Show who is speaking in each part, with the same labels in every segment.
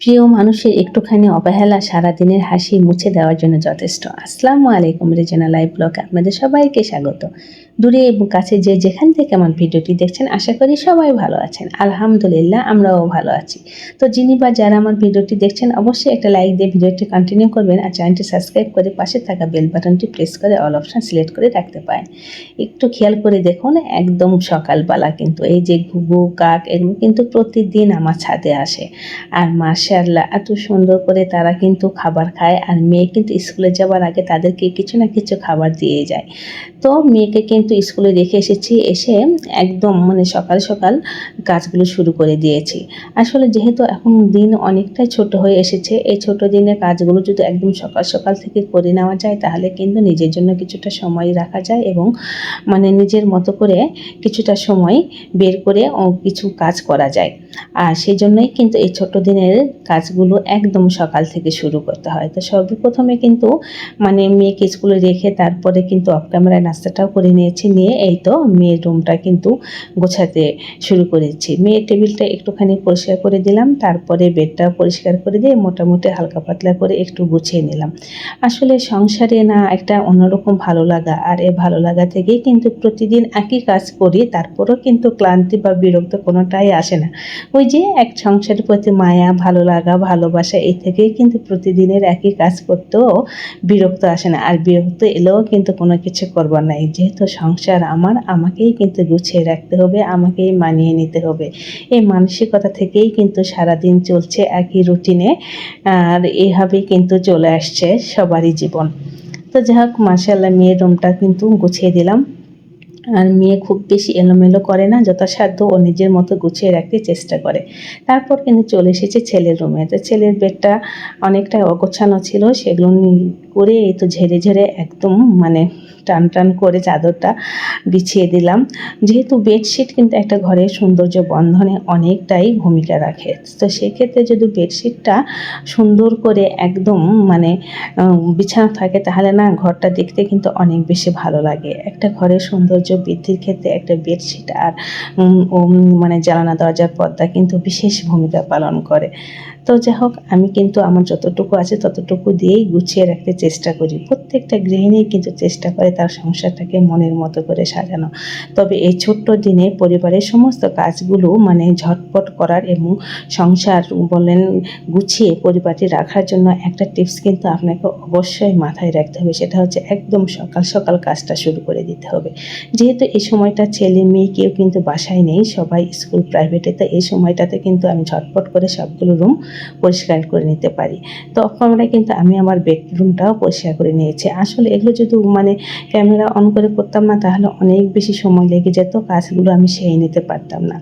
Speaker 1: প্রিয় মানুষের একটুখানি অবহেলা সারাদিনের হাসি মুছে দেওয়ার জন্য যথেষ্ট। আসসালামু আলাইকুম রেজেনা লাইভ ব্লগ আপনাদের সবাইকে স্বাগত। দূরে এবং কাছে যে যেখান থেকে আমার ভিডিওটি দেখছেন, আশা করি সবাই ভালো আছেন। আলহামদুলিল্লাহ, আমরাও ভালো আছি। তো যিনি বা যারা আমার ভিডিওটি দেখছেন, অবশ্যই একটা লাইক দিয়ে ভিডিওটি কন্টিনিউ করবেন আর চ্যানেলটি সাবস্ক্রাইব করে পাশে থাকা বেল বাটনটি প্রেস করে অল অপশন সিলেক্ট করে রাখতে পারেন। একটু খেয়াল করে দেখুন, একদম সকালবেলা কিন্তু এই যে ঘুঘু, কাক, এগুলো কিন্তু প্রতিদিন আমার ছাদে আসে। আর মার্শাল্লাহ এত সুন্দর করে তারা কিন্তু খাবার খায়। আর মেয়ে কিন্তু স্কুলে যাওয়ার আগে তাদেরকে কিছু না কিছু খাবার দিয়ে যায়। তো মেয়েকে কিন্তু স্কুলে রেখে এসেছি, এসে একদম মানে সকাল সকাল কাজগুলো শুরু করে দিয়েছি। আসলে যেহেতু এখন দিন অনেকটাই ছোট হয়ে এসেছে, এই ছোট দিনের কাজগুলো যদি একদম সকাল সকাল থেকে করে নেওয়া যায়, তাহলে কিন্তু নিজের জন্য কিছুটা সময় রাখা যায় এবং মানে নিজের মতো করে কিছুটা সময় বের করে কিছু কাজ করা যায়। আর সেই জন্যই কিন্তু এই ছোট দিনের কাজগুলো একদম সকাল থেকে শুরু করতে হয়। তো সর্বপ্রথমে কিন্তু মানে মেয়েকে স্কুলে রেখে তারপরে কিন্তু অফ ক্যামেরায় নাস্তাটাও করে নিয়েছি নিয়ে এই তো মেয়ের রুমটা কিন্তু গোছাতে শুরু করেছি। মেয়ের টেবিলটা একটুখানি পরিষ্কার করে দিলাম, তারপরে বেডটা পরিষ্কার করে দিয়ে মোটামুটি হালকা পাতলা করে একটু গুছিয়ে নিলাম। আসলে সংসারে না একটা অন্যরকম ভালো লাগা, আর এ ভালো লাগা থেকেই কিন্তু প্রতিদিন একই কাজ করি, তারপরও কিন্তু ক্লান্তি বা বিরক্ত কোনোটাই আসে না। ওই যে এক সংসারের প্রতি মায়া, ভালো লাগা, ভালোবাসা, এই থেকেই কিন্তু প্রতিদিনের একই কাজ করতেও বিরক্ত আসে না, আর বিরক্ত এলেও কিন্তু কোনো কিছু করবার নাই। যেহেতু সংসার আমার, আমাকেই কিন্তু গুছিয়ে রাখতে হবে, আমাকেই মানিয়ে নিতে হবে। এই মানসিকতা থেকেই কিন্তু সারাদিন চলছে একই রুটিনে, আর এভাবেই কিন্তু চলে আসছে সবারই জীবন। তো যাই হোক মার্শাল্লাহ মেয়ের রুমটা কিন্তু গুছিয়ে দিলাম। আর মেয়ে খুব বেশি এলোমেলো করে না, যথাসাধ্য ও নিজের মতো গুছিয়ে রাখতে চেষ্টা করে। তারপর কিন্তু চলে এসেছে ছেলের রুমে। তো ছেলের বেডটা অনেকটা অগোছানো ছিল, সেগুলো করে এই তো ঝেড়ে ঝেড়ে একদম মানে টান টান করে চাদরটা বিছিয়ে দিলাম। যেহেতু বেডশিট কিন্তু একটা ঘরের সৌন্দর্য বন্ধনে অনেকটাই ভূমিকা রাখে। তো সেক্ষেত্রে যদি বেডশিটটা সুন্দর করে একদম মানে বিছানা থাকে তাহলে না ঘরটা দেখতে কিন্তু অনেক বেশি ভালো লাগে। একটা ঘরের সৌন্দর্য বৃদ্ধির ক্ষেত্রে একটা বেডশিট আর মানে জ্বালানা দরজার পর্দা কিন্তু বিশেষ ভূমিকা পালন করে। তো যাই হোক, আমি কিন্তু আমার যতটুকু আছে ততটুকু দিয়েই গুছিয়ে রাখতে চেষ্টা করি। প্রত্যেকটা গৃহিণী কিন্তু চেষ্টা করে তার সংসারটাকে মনের মতো করে সাজানো। তবে এই ছোট্ট দিনে পরিবারের সমস্ত কাজগুলো মানে ঝটপট করার এবং সংসার বলেন গুছিয়ে পরিবারটি রাখার জন্য একটা টিপস কিন্তু আপনাকে অবশ্যই মাথায় রাখতে হবে। সেটা হচ্ছে একদম সকাল সকাল কাজটা শুরু করে দিতে হবে। যেহেতু এই সময়টা ছেলে মেয়ে কেউ কিন্তু বাসায় নেই, সবাই স্কুল প্রাইভেটে, তো এই সময়টাতে কিন্তু আমি ঝটপট করে সবগুলো রুম পরিষ্কার করে নিতে পারি। তো আমরা কিন্তু আমি আমার বেডরুমটাও পরিষ্কার করে নিয়েছি। আসলে এগুলো যদি মানে ক্যামেরা অন করে করতাম না, তাহলে অনেক বেশি সময় লেগে যেত, কাজগুলো আমি সেরে নিতে পারতাম না।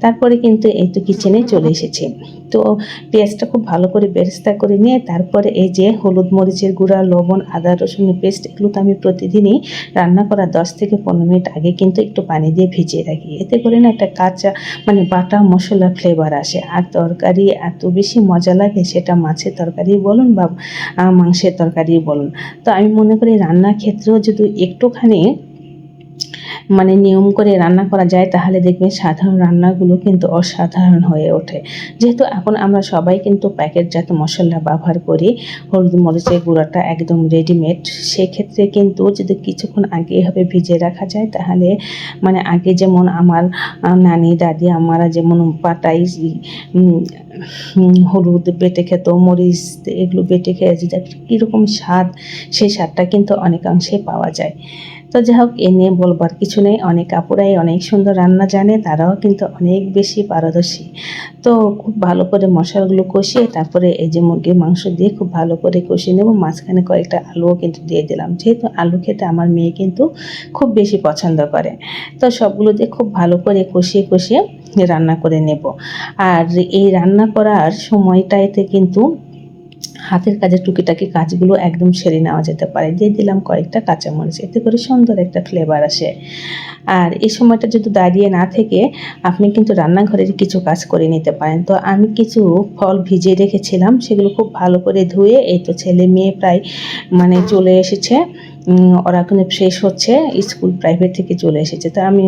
Speaker 1: তারপরে কিন্তু এই তো কিচেনে চলে এসেছি। তো পেঁয়াজটা খুব ভালো করে বেরেস্তা করে নিয়ে তারপরে এই যে হলুদ মরিচের গুঁড়া, লবণ, আদা রসুনের পেস্ট এগুলো তো আমি প্রতিদিনই রান্না করার দশ থেকে পনেরো মিনিট আগে কিন্তু একটু পানি দিয়ে ভিজিয়ে রাখি। এতে করে না একটা কাঁচা মানে বাটা মশলা ফ্লেভার আসে। আর তরকারি এত বেশি মজা লাগে সেটা মাছের তরকারি বলুন বা মাংসের তরকারি বলুন। তো আমি মনে করি রান্নার ক্ষেত্রেও যদি একটুখানি মানে নিয়ম করে রান্না করা যায়, তাহলে দেখবেন সাধারণ রান্নাগুলো কিন্তু অসাধারণ হয়ে ওঠে। যেহেতু এখন আমরা সবাই কিন্তু প্যাকেটজাত মশলা ব্যবহার করি, হলুদ মরিচের গুঁড়াটা একদম রেডিমেড সেক্ষেত্রে কিন্তু যদি কিছুক্ষণ আগে এভাবে ভিজিয়ে রাখা যায়, তাহলে মানে আগে যেমন আমার নানি, দাদি, আমারা যেমন পাটাই হলুদ বেটে খেত, মরিচ এগুলো বেটে খেয়ে যে কীরকম স্বাদ, সেই স্বাদটা কিন্তু অনেকাংশে পাওয়া যায়। তো যাই হোক, এ নিয়ে বলবার কিছু নেই। অনেক আপুরাই অনেক সুন্দর রান্না জানে, তারাও কিন্তু অনেক বেশি পারদর্শী। তো খুব ভালো করে মশলাগুলো কষিয়ে, তারপরে এই যে মুরগির মাংস দিয়ে খুব ভালো করে কষিয়ে নেব। মাঝখানে কয়েকটা আলুও কিন্তু দিয়ে দিলাম। যেহেতু আলু খেতে আমার মেয়ে কিন্তু খুব বেশি পছন্দ করে, তো সবগুলো দিয়ে খুব ভালো করে কষিয়ে কষিয়ে রান্না করে নেব। আর এই রান্না করার সময়টাতে কিন্তু হাতের কাজের টুকিটাকি কাজগুলো একদম সেরে নেওয়া যেতে পারে। দিয়ে দিলাম কয়েকটা কাঁচামরিচ, এতে করে সুন্দর একটা ফ্লেভার আসে। আর এই সময়টা যদি দাঁড়িয়ে না থেকে, আপনি কিন্তু রান্নাঘরের কিছু কাজ করে নিতে পারেন। তো আমি কিছু ফল ভিজিয়ে রেখেছিলাম, সেগুলো খুব ভালো করে ধুয়ে, এই তো ছেলে মেয়ে প্রায় মানে চলে এসেছে। ওরা কিন্তু ফ্রেশ হচ্ছে, স্কুল প্রাইভেট থেকে চলে এসেছে। তো আমি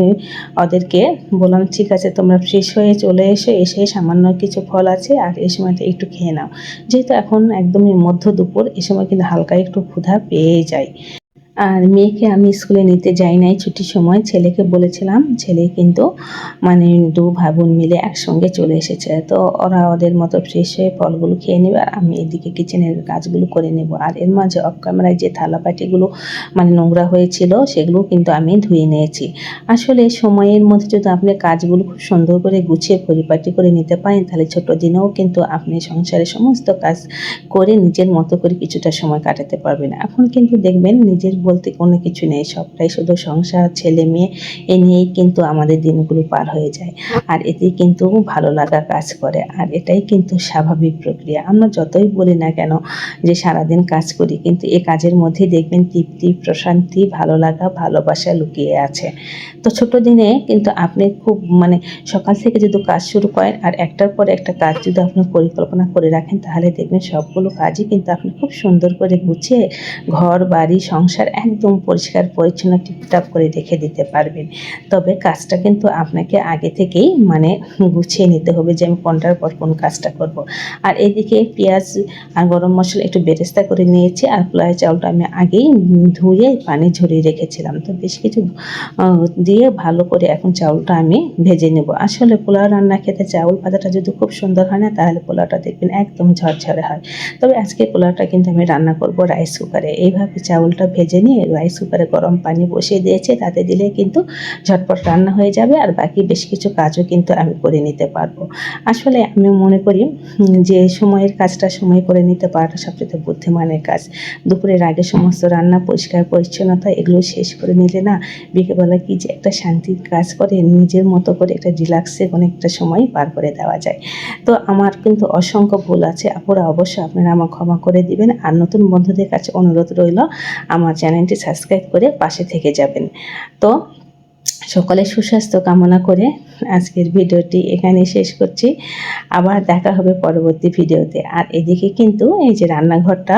Speaker 1: ওদেরকে বললাম, ঠিক আছে, তোমরা ফ্রেশ হয়ে চলে এসো, এসে সামান্য কিছু ফল আছে, আর এই সময় একটু খেয়ে নাও। যেহেতু এখন একদমই মধ্য দুপুর, এ সময় কিন্তু হালকা একটু ক্ষুধা পেয়ে যায়। আর মেয়েকে আমি স্কুলে নিতে যাই নাই ছুটির সময়। ছেলেকে বলেছিলাম, ছেলে কিন্তু মানে দু ভাই বোন মিলে একসঙ্গে চলে এসেছে। তো ওরা ওদের মতো ফ্রেশ হয়ে ফলগুলো খেয়ে নেবে আর আমি এদিকে কিচেনের কাজগুলো করে নেব। আর এর মাঝে অফ ক্যামেরায় যে থালাবাটিগুলো মানে নোংরা হয়েছিল, সেগুলো কিন্তু আমি ধুয়ে নিয়েছি। আসলে সময়ের মধ্যে যদি আপনি কাজগুলো খুব সুন্দর করে গুছিয়ে পরিপাটি করে নিতে পারেন, তাহলে ছোট দিনেও কিন্তু আপনি সংসারের সমস্ত কাজ করে নিজের মতো করে কিছুটা সময় কাটাতে পারবেন। এখন কিন্তু দেখবেন নিজের বলতে কোনো কিছু নেই, সবটাই শুধু সংসার, ছেলে মেয়ে, এ নিয়েই কিন্তু আমাদের দিনগুলো পার হয়ে যায়। আর এতে কিন্তু ভালো লাগা কাজ করে, আর এটাই কিন্তু স্বাভাবিক প্রক্রিয়া। আমরা যতই বলি না কেন যে সারাদিন কাজ করি, কিন্তু এ কাজের মধ্যে দেখবেন তৃপ্তি, প্রশান্তি, ভালো লাগা, ভালোবাসা লুকিয়ে আছে। তো ছোট দিনে কিন্তু আপনি খুব মানে সকাল থেকে যদি কাজ শুরু করেন, আর একটার পর একটা কাজ যদি আপনি পরিকল্পনা করে রাখেন, তাহলে দেখবেন সবগুলো কাজই কিন্তু আপনি খুব সুন্দর করে গুছিয়ে ঘর, বাড়ি, সংসার একদম পরিষ্কার, পরিচ্ছন্ন, টিপটাপ করে রেখে দিতে পারবেন। তবে কাজটা কিন্তু আপনাকে আগে থেকেই মানে গুছিয়ে নিতে হবে যে আমি কোনটার পর কোন কাজটা করব। আর এদিকে পেঁয়াজ আর গরম মশলা একটু বেরেস্তা করে নিয়েছি আর পোলাও চাউলটা আমি আগেই ধুয়ে পানি ঝরিয়ে রেখেছিলাম। তো বেশ কিছু দিয়ে ভালো করে এখন চাউলটা আমি ভেজে নেব। আসলে পোলাও রান্না খেতে চাউল ভাজাটা যদি খুব সুন্দর হয় না, তাহলে পোলাওটা দেখবেন একদম ঝরঝরে হয়। তবে আজকে পোলাওটা কিন্তু আমি রান্না করব রাইস কুকারে এইভাবে চাউলটা ভেজে নিয়ে রাইস কুকারে গরম পানি বসিয়ে দিয়েছে। তাতে দিলে কিন্তু ঝটপট রান্না হয়ে যাবে আর বাকি বেশ কিছু কাজও কিন্তু আমি করে নিতে পারব। আসলে আমি মনে করি যে সময়ের কাজটা সময় করে নিতে পারাটা সবচেয়ে বুদ্ধিমানের কাজ। দুপুরের আগে সমস্ত রান্না পরিষ্কার, পরিচ্ছন্নতা এগুলো শেষ করে নিলে না বিকেলবেলা কি যে একটা শান্তির কাজ করে, নিজের মতো করে একটা রিল্যাক্সে অনেকটা সময় পার করে দেওয়া যায়। তো আমার কিন্তু অসংখ্য ভুল আছে, আপুরা অবশ্যই আপনারা আমার ক্ষমা করে দিবেন। আর নতুন বন্ধুদের কাছে অনুরোধ রইল, আমার চ্যানেলটি সাবস্ক্রাইব করে পাশে থেকে যাবেন। তো সকলের সুস্বাস্থ্য কামনা করে আজকের ভিডিওটি এখানে শেষ করছি। আবার দেখা হবে পরবর্তী ভিডিওতে। আর এদিকে কিন্তু এই যে রান্নাঘরটা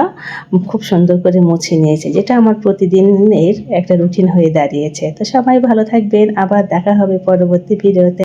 Speaker 1: খুব সুন্দর করে মুছে নিয়েছে, যেটা আমার প্রতিদিনের একটা রুটিন হয়ে দাঁড়িয়েছে। তো সবাই ভালো থাকবেন। আবার দেখা হবে পরবর্তী ভিডিওতে।